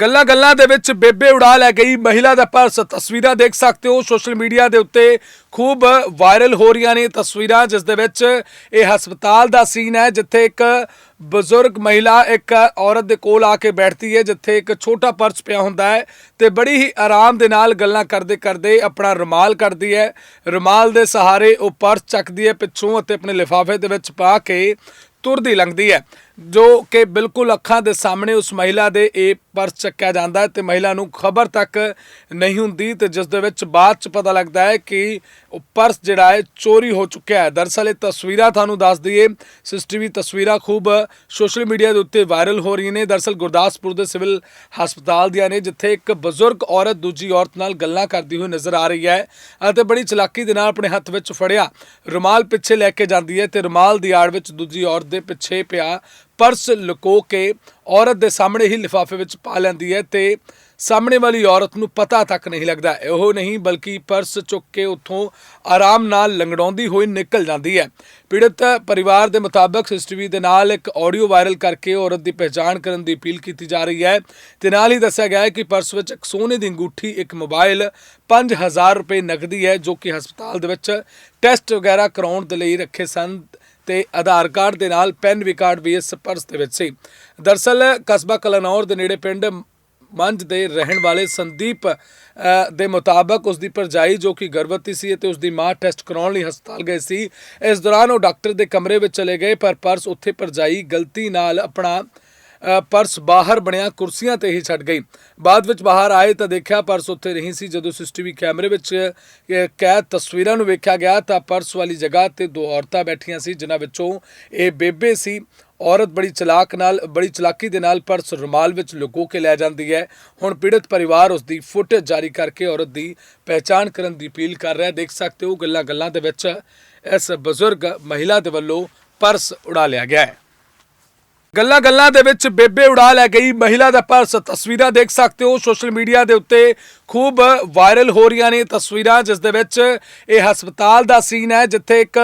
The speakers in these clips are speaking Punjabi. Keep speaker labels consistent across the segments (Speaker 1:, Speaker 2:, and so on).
Speaker 1: ਗੱਲਾਂ ਗੱਲਾਂ ਦੇ ਵਿੱਚ ਬੇਬੇ ਉਡਾ ਲੈ ਗਈ। ਮਹਿਲਾ ਦਾ ਪਰਸ। ਤਸਵੀਰਾਂ ਦੇਖ ਸਕਦੇ ਹੋ। ਸੋਸ਼ਲ ਮੀਡੀਆ ਦੇ ਉੱਤੇ ਖੂਬ ਵਾਇਰਲ ਹੋ ਰਹੀਆਂ ਨੇ ਤਸਵੀਰਾਂ, ਜਿਸ ਦੇ ਵਿੱਚ ਇਹ ਹਸਪਤਾਲ ਦਾ ਸੀਨ ਹੈ, ਜਿੱਥੇ ਇੱਕ ਬਜ਼ੁਰਗ ਮਹਿਲਾ ਇੱਕ ਔਰਤ ਦੇ ਕੋਲ ਆ ਕੇ ਬੈਠਦੀ ਹੈ, ਜਿੱਥੇ ਇੱਕ ਛੋਟਾ ਪਰਸ ਪਿਆ ਹੁੰਦਾ ਹੈ ਤੇ ਬੜੀ ਹੀ ਆਰਾਮ ਦੇ ਨਾਲ ਗੱਲਾਂ ਕਰਦੇ ਕਰਦੇ ਆਪਣਾ ਰੁਮਾਲ ਕੱਢਦੀ ਹੈ। ਰੁਮਾਲ ਦੇ ਸਹਾਰੇ ਉਹ ਪਰਸ ਚੱਕਦੀ ਹੈ ਪਿੱਛੋਂ ਅਤੇ ਆਪਣੇ ਲਿਫਾਫੇ ਦੇ ਵਿੱਚ ਪਾ ਕੇ ਤੁਰਦੀ ਲੰਘਦੀ ਹੈ। ਜੋ ਕਿ ਬਿਲਕੁਲ ਅੱਖਾਂ ਦੇ ਸਾਹਮਣੇ ਉਸ ਮਹਿਲਾ ਦੇ ਇਹ ਪਰਸ ਚੱਕਿਆ ਜਾਂਦਾ ਹੈ ਤੇ ਮਹਿਲਾ ਨੂੰ ਖਬਰ ਤੱਕ ਨਹੀਂ ਹੁੰਦੀ ਤੇ ਜਿਸ ਦੇ ਵਿੱਚ ਬਾਅਦ ਚ ਪਤਾ ਲੱਗਦਾ ਹੈ ਕਿ ਉਹ ਪਰਸ ਜਿਹੜਾ ਹੈ ਚੋਰੀ ਹੋ ਚੁੱਕਿਆ ਹੈ। ਦਰਅਸਲ ਇਹ ਤਸਵੀਰਾਂ ਤੁਹਾਨੂੰ ਦੱਸ ਦਈਏ, ਸੀਸੀਟੀਵੀ ਤਸਵੀਰਾਂ ਖੂਬ ਸੋਸ਼ਲ ਮੀਡੀਆ ਦੇ ਉੱਤੇ ਵਾਇਰਲ ਹੋ ਰਹੀਆਂ ਨੇ। ਦਰਅਸਲ ਗੁਰਦਾਸਪੁਰ ਦੇ ਸਿਵਲ ਹਸਪਤਾਲ ਦੀਆਂ ਨੇ, ਜਿੱਥੇ ਇੱਕ ਬਜ਼ੁਰਗ ਔਰਤ ਦੂਜੀ ਔਰਤ ਨਾਲ ਗੱਲਾਂ ਕਰਦੀ ਹੋਈ ਨਜ਼ਰ ਆ ਰਹੀ ਹੈ ਅਤੇ ਬੜੀ ਚਲਾਕੀ ਦੇ ਨਾਲ ਆਪਣੇ ਹੱਥ ਵਿੱਚ ਫੜਿਆ। ਰੁਮਾਲ ਪਿੱਛੇ ਲੈ ਕੇ ਜਾਂਦੀ ਹੈ ਤੇ ਰੁਮਾਲ ਦੀ ਆੜ ਵਿੱਚ ਦੂਜੀ ਔਰਤ ਦੇ ਪਿੱਛੇ ਪਿਆ ਪਰਸ ਲੁਕੋ ਕੇ ਔਰਤ ਦੇ ਸਾਹਮਣੇ ਹੀ ਲਿਫਾਫੇ ਵਿੱਚ ਪਾ ਲੈਂਦੀ ਹੈ ਤੇ ਸਾਹਮਣੇ ਵਾਲੀ ਔਰਤ ਨੂੰ ਪਤਾ ਤੱਕ ਨਹੀਂ ਲੱਗਦਾ। ਇਹੋ ਨਹੀਂ ਬਲਕਿ ਪਰਸ ਚੁੱਕ ਕੇ ਉੱਥੋਂ ਆਰਾਮ ਨਾਲ ਲੰਗੜਾਉਂਦੀ ਹੋਈ ਨਿਕਲ ਜਾਂਦੀ ਹੈ। ਪੀੜਤ ਪਰਿਵਾਰ ਦੇ ਮੁਤਾਬਕ ਸਿਸਟਰੀ ਦੇ ਨਾਲ ਇੱਕ ਆਡੀਓ ਵਾਇਰਲ ਕਰਕੇ ਔਰਤ ਦੀ ਪਹਿਚਾਣ ਕਰਨ ਦੀ ਅਪੀਲ ਕੀਤੀ ਜਾ ਰਹੀ ਹੈ। ਤੇ ਨਾਲ ਹੀ ਦੱਸਿਆ ਗਿਆ ਹੈ ਕਿ ਪਰਸ ਵਿੱਚ ਇੱਕ ਸੋਨੇ ਦੀ ਅੰਗੂਠੀ, ਇੱਕ ਮੋਬਾਈਲ 5000 ਰੁਪਏ ਨਕਦੀ ਹੈ ਜੋ ਕਿ ਹਸਪਤਾਲ ਦੇ ਵਿੱਚ ਟੈਸਟ ਵਗੈਰਾ ਕਰਾਉਣ ਦੇ ਲਈ ਰੱਖੇ ਸਨ। ਤੇ ਆਧਾਰ ਕਾਰਡ ਦੇ ਨਾਲ ਪੈਨ ਵੀ ਕਾਰਡ ਵੀ ਇਸ ਪਰਸ ਦੇ ਵਿੱਚ ਸੀ। ਦਰਸਲ, ਕਸਬਾ ਕਲਨੌਰ ਦੇ ਨੇੜੇ ਪਿੰਡ ਮੰਝ ਦੇ ਰਹਿਣ ਵਾਲੇ ਸੰਦੀਪ ਦੇ ਮੁਤਾਬਕ ਉਸ ਦੀ ਭਰਜਾਈ ਜੋ ਕਿ ਗਰਭਵਤੀ ਸੀ ਅਤੇ ਉਸ ਦੀ ਮਾਂ ਟੈਸਟ ਕਰਾਉਣ ਲਈ ਹਸਪਤਾਲ ਗਏ ਸੀ, ਇਸ ਦੌਰਾਨ ਉਹ ਡਾਕਟਰ ਦੇ ਕਮਰੇ ਵਿੱਚ ਚਲੇ ਗਏ, ਪਰ ਪਰਸ ਉੱਥੇ ਭਰਜਾਈ ਗਲਤੀ ਨਾਲ ਆਪਣਾ ਪਰਸ ਬਾਹਰ ਬਣਿਆ, ਕੁਰਸੀਆਂ ਤੇ ਹੀ ਛੱਡ ਗਈ। ਬਾਅਦ ਵਿੱਚ ਬਾਹਰ ਆਏ ਤਾਂ ਦੇਖਿਆ ਪਰਸ ਉੱਥੇ ਨਹੀਂ ਸੀ। ਜਦੋਂ ਸੀਸੀਟੀਵੀ ਕੈਮਰੇ ਵਿੱਚ ਕੈਦ ਤਸਵੀਰਾਂ ਨੂੰ ਵੇਖਿਆ ਗਿਆ ਤਾਂ ਪਰਸ ਵਾਲੀ ਜਗ੍ਹਾ ਤੇ ਦੋ ਔਰਤਾਂ ਬੈਠੀਆਂ ਸੀ, ਜਿਨ੍ਹਾਂ ਵਿੱਚੋਂ ਇਹ ਬੇਬੇ ਸੀ। ਔਰਤ ਬੜੀ ਚਲਾਕ ਨਾਲ, ਬੜੀ ਚਲਾਕੀ ਦੇ ਨਾਲ ਪਰਸ ਰੁਮਾਲ ਵਿੱਚ ਲੁਕੋ ਕੇ ਲੈ ਜਾਂਦੀ ਹੈ। ਹੁਣ ਪੀੜਤ ਪਰਿਵਾਰ ਉਸ ਦੀ ਫੁਟੇਜ ਜਾਰੀ ਕਰਕੇ ਔਰਤ ਦੀ ਪਹਿਚਾਣ ਕਰਨ ਦੀ ਅਪੀਲ ਕਰ ਰਿਹਾ ਦੇਖ ਸਕਦੇ ਹੋ ਗੱਲਾਂ ਗੱਲਾਂ ਦੇ ਵਿੱਚ ਇਸ ਬਜ਼ੁਰਗ ਮਹਿਲਾ ਦੇ ਵੱਲੋਂ ਪਰਸ ਉਡਾ ਲਿਆ ਗਿਆ ਹੈ। ਗੱਲਾਂ ਗੱਲਾਂ ਦੇ ਵਿੱਚ ਬੇਬੇ ਉਡਾ ਲੈ ਗਈ। ਮਹਿਲਾ ਦਾ ਪਰਸ, ਤਸਵੀਰਾਂ ਦੇਖ ਸਕਦੇ ਹੋ। ਸੋਸ਼ਲ ਮੀਡੀਆ ਦੇ ਉੱਤੇ ਖੂਬ ਵਾਇਰਲ ਹੋ ਰਹੀਆਂ ਨੇ ਤਸਵੀਰਾਂ, ਜਿਸ ਦੇ ਵਿੱਚ ਇਹ ਹਸਪਤਾਲ ਦਾ ਸੀਨ ਹੈ, ਜਿੱਥੇ ਇੱਕ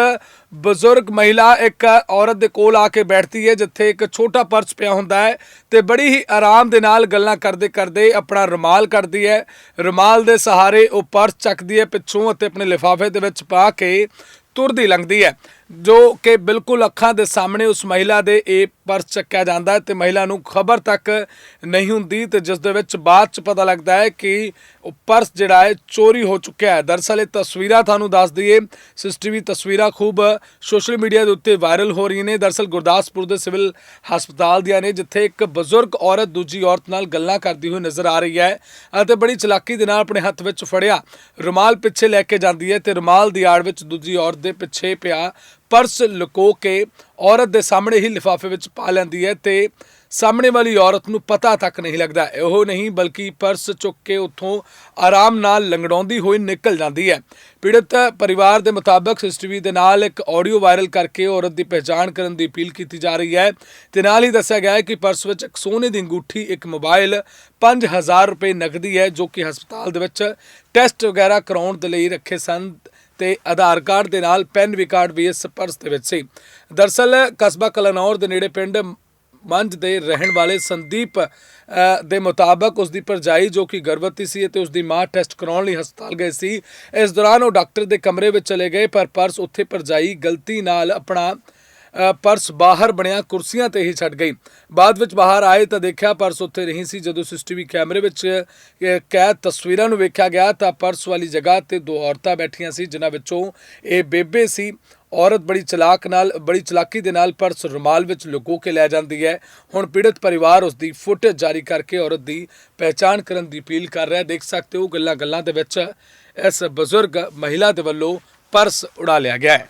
Speaker 1: ਬਜ਼ੁਰਗ ਮਹਿਲਾ ਇੱਕ ਔਰਤ ਦੇ ਕੋਲ ਆ ਕੇ ਬੈਠਦੀ ਹੈ, ਜਿੱਥੇ ਇੱਕ ਛੋਟਾ ਪਰਸ ਪਿਆ ਹੁੰਦਾ ਹੈ ਤੇ ਬੜੀ ਹੀ ਆਰਾਮ ਦੇ ਨਾਲ ਗੱਲਾਂ ਕਰਦੇ ਕਰਦੇ ਆਪਣਾ ਰੁਮਾਲ ਕਰਦੀ ਹੈ। ਰੁਮਾਲ ਦੇ ਸਹਾਰੇ ਉਹ ਪਰਸ ਚੱਕਦੀ ਹੈ, ਪਿੱਛੋਂ ਅਤੇ ਆਪਣੇ ਲਿਫਾਫੇ ਦੇ ਵਿੱਚ ਪਾ ਕੇ ਤੁਰਦੀ ਲੰਘਦੀ ਹੈ। ਜੋ ਕਿ ਬਿਲਕੁਲ ਅੱਖਾਂ ਦੇ ਸਾਹਮਣੇ ਉਸ ਮਹਿਲਾ ਦੇ ਇਹ ਪਰਸ ਚੱਕਿਆ ਜਾਂਦਾ ਹੈ ਤੇ ਮਹਿਲਾ ਨੂੰ ਖਬਰ ਤੱਕ ਨਹੀਂ ਹੁੰਦੀ ਤੇ ਜਿਸ ਦੇ ਵਿੱਚ ਬਾਅਦ ਚ ਪਤਾ ਲੱਗਦਾ ਹੈ ਕਿ ਉਹ ਪਰਸ ਜਿਹੜਾ ਹੈ ਚੋਰੀ ਹੋ ਚੁੱਕਿਆ ਹੈ। ਦਰਅਸਲ ਇਹ ਤਸਵੀਰਾਂ ਤੁਹਾਨੂੰ ਦੱਸ ਦਈਏ। ਸੀਸੀਟੀਵੀ ਤਸਵੀਰਾਂ ਖੂਬ ਸੋਸ਼ਲ ਮੀਡੀਆ ਦੇ ਉੱਤੇ ਵਾਇਰਲ ਹੋ ਰਹੀਆਂ ਨੇ। ਦਰਅਸਲ ਗੁਰਦਾਸਪੁਰ ਦੇ ਸਿਵਲ ਹਸਪਤਾਲ ਦੀਆਂ ਨੇ, ਜਿੱਥੇ ਇੱਕ ਬਜ਼ੁਰਗ ਔਰਤ ਦੂਜੀ ਔਰਤ ਨਾਲ ਗੱਲਾਂ ਕਰਦੀ ਹੋਈ ਨਜ਼ਰ ਆ ਰਹੀ ਹੈ ਅਤੇ ਬੜੀ ਚਲਾਕੀ ਦੇ ਨਾਲ ਆਪਣੇ ਹੱਥ ਵਿੱਚ ਫੜਿਆ। ਰੁਮਾਲ ਪਿੱਛੇ ਲੈ ਕੇ ਜਾਂਦੀ ਹੈ ਤੇ ਰੁਮਾਲ ਦੀ ਆੜ ਵਿੱਚ ਦੂਜੀ ਔਰਤ ਦੇ ਪਿੱਛੇ ਪਿਆ ਪਰਸ ਲੁਕੋ ਕੇ ਔਰਤ ਦੇ ਸਾਹਮਣੇ ਹੀ ਲਿਫਾਫੇ ਵਿੱਚ ਪਾ ਲੈਂਦੀ ਹੈ ਤੇ ਸਾਹਮਣੇ ਵਾਲੀ ਔਰਤ ਨੂੰ ਪਤਾ ਤੱਕ ਨਹੀਂ ਲੱਗਦਾ। ਇਹੋ ਨਹੀਂ, ਬਲਕਿ ਪਰਸ ਚੁੱਕ ਕੇ ਉੱਥੋਂ ਆਰਾਮ ਨਾਲ ਲੰਗੜਾਉਂਦੀ ਹੋਈ ਨਿਕਲ ਜਾਂਦੀ ਹੈ। ਪੀੜਤ ਪਰਿਵਾਰ ਦੇ ਮੁਤਾਬਕ ਸਿਸਟਰੀ ਦੇ ਨਾਲ ਇੱਕ ਆਡੀਓ ਵਾਇਰਲ ਕਰਕੇ ਔਰਤ ਦੀ ਪਹਿਚਾਣ ਕਰਨ ਦੀ ਅਪੀਲ ਕੀਤੀ ਜਾ ਰਹੀ ਹੈ। ਤੇ ਨਾਲ ਹੀ ਦੱਸਿਆ ਗਿਆ ਹੈ ਕਿ ਪਰਸ ਵਿੱਚ ਇੱਕ ਸੋਨੇ ਦੀ ਅੰਗੂਠੀ, ਇੱਕ ਮੋਬਾਈਲ 5000 ਰੁਪਏ ਨਕਦੀ ਹੈ, ਜੋ ਕਿ ਹਸਪਤਾਲ ਦੇ ਵਿੱਚ ਟੈਸਟ ਵਗੈਰਾ ਕਰਾਉਣ ਦੇ ਲਈ ਰੱਖੇ ਸਨ। ਤੇ ਆਧਾਰ ਕਾਰਡ ਦੇ ਨਾਲ ਪੈਨ ਵੀ ਕਾਰਡ ਵੀ ਇਸ ਪਰਸ ਦੇ ਵਿੱਚ ਸੀ। ਦਰਸਲ, ਕਸਬਾ ਕਲਨੌਰ ਦੇ ਨੇੜੇ ਪਿੰਡ ਮੰਝ ਦੇ ਰਹਿਣ ਵਾਲੇ ਸੰਦੀਪ ਦੇ ਮੁਤਾਬਕ ਉਸ ਦੀ ਭਰਜਾਈ ਜੋ ਕਿ ਗਰਭਵਤੀ ਸੀ ਅਤੇ ਉਸ ਦੀ ਮਾਂ ਟੈਸਟ ਕਰਾਉਣ ਲਈ ਹਸਪਤਾਲ ਗਏ ਸੀ, ਇਸ ਦੌਰਾਨ ਉਹ ਡਾਕਟਰ ਦੇ ਕਮਰੇ ਵਿੱਚ ਚਲੇ ਗਏ, ਪਰ ਪਰਸ ਉੱਥੇ ਭਰਜਾਈ ਗਲਤੀ ਨਾਲ ਆਪਣਾ ਪਰਸ ਬਾਹਰ ਬਣਿਆ, ਕੁਰਸੀਆਂ ਤੇ ਹੀ ਛੱਡ ਗਈ। ਬਾਅਦ ਵਿੱਚ ਬਾਹਰ ਆਏ ਤਾਂ ਦੇਖਿਆ ਪਰਸ ਉੱਥੇ ਨਹੀਂ ਸੀ। ਜਦੋਂ ਸੀਸੀਟੀਵੀ ਕੈਮਰੇ ਵਿੱਚ ਕੈਦ ਤਸਵੀਰਾਂ ਨੂੰ ਵੇਖਿਆ ਗਿਆ ਤਾਂ ਪਰਸ ਵਾਲੀ ਜਗ੍ਹਾ ਤੇ ਦੋ ਔਰਤਾਂ ਬੈਠੀਆਂ ਸੀ, ਜਿਨ੍ਹਾਂ ਵਿੱਚੋਂ ਇਹ ਬੇਬੇ ਸੀ। ਔਰਤ ਬੜੀ ਚਲਾਕ ਨਾਲ, ਬੜੀ ਚਲਾਕੀ ਦੇ ਨਾਲ ਪਰਸ ਰੁਮਾਲ ਵਿੱਚ ਲੁਕੋ ਕੇ ਲੈ ਜਾਂਦੀ ਹੈ। ਹੁਣ ਪੀੜਤ ਪਰਿਵਾਰ ਉਸ ਦੀ ਫੁਟੇਜ ਜਾਰੀ ਕਰਕੇ ਔਰਤ ਦੀ ਪਹਿਚਾਣ ਕਰਨ ਦੀ ਅਪੀਲ ਕਰ ਰਿਹਾ ਦੇਖ ਸਕਦੇ ਹੋ ਗੱਲਾਂ ਗੱਲਾਂ ਦੇ ਵਿੱਚ ਇਸ ਬਜ਼ੁਰਗ ਮਹਿਲਾ ਦੇ ਵੱਲੋਂ ਪਰਸ ਉਡਾ ਲਿਆ ਗਿਆ ਹੈ।